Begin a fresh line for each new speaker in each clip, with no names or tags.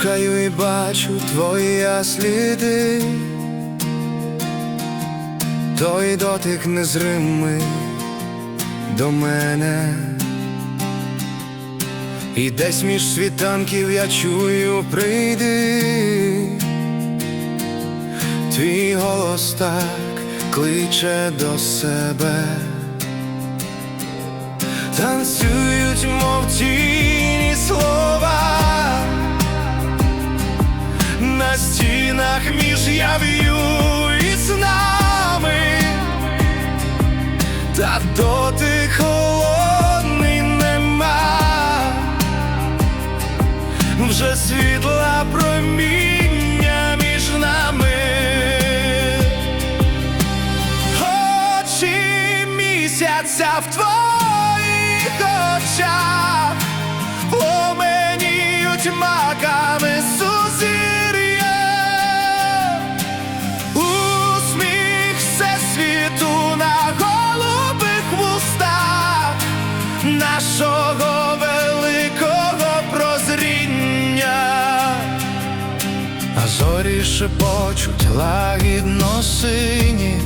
Стою і бачу твої сліди, той дотик незримий до мене, і десь між світанків я чую прийди, твій голос так кличе до себе, танцюють, мов тіні на стінах між яв'ю і снами, та дотик холодний нема, вже світла проміння між нами, очі місяця в твоїх очах пламеніють маками сузір'я, зорі шепочуть лагідно сині,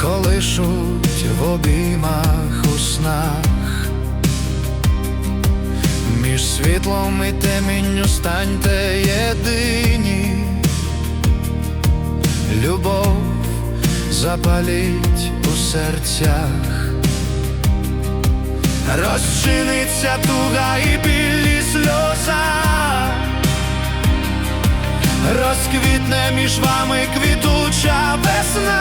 колишуть в обіймах у снах. Між світлом і темінню станьте єдині, любов запаліть у серцях, розчиниться туга і білі між вами квітуча весна,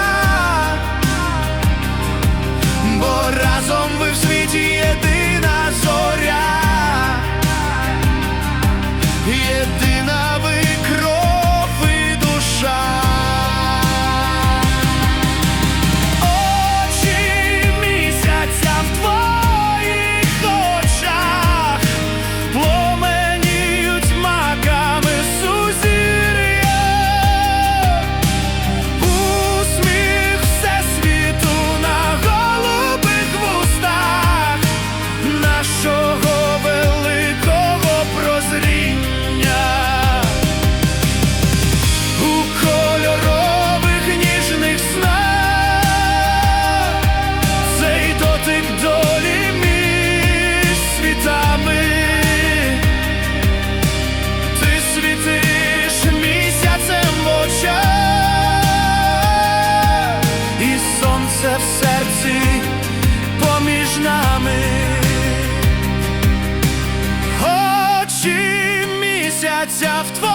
Очі місяця в твоїх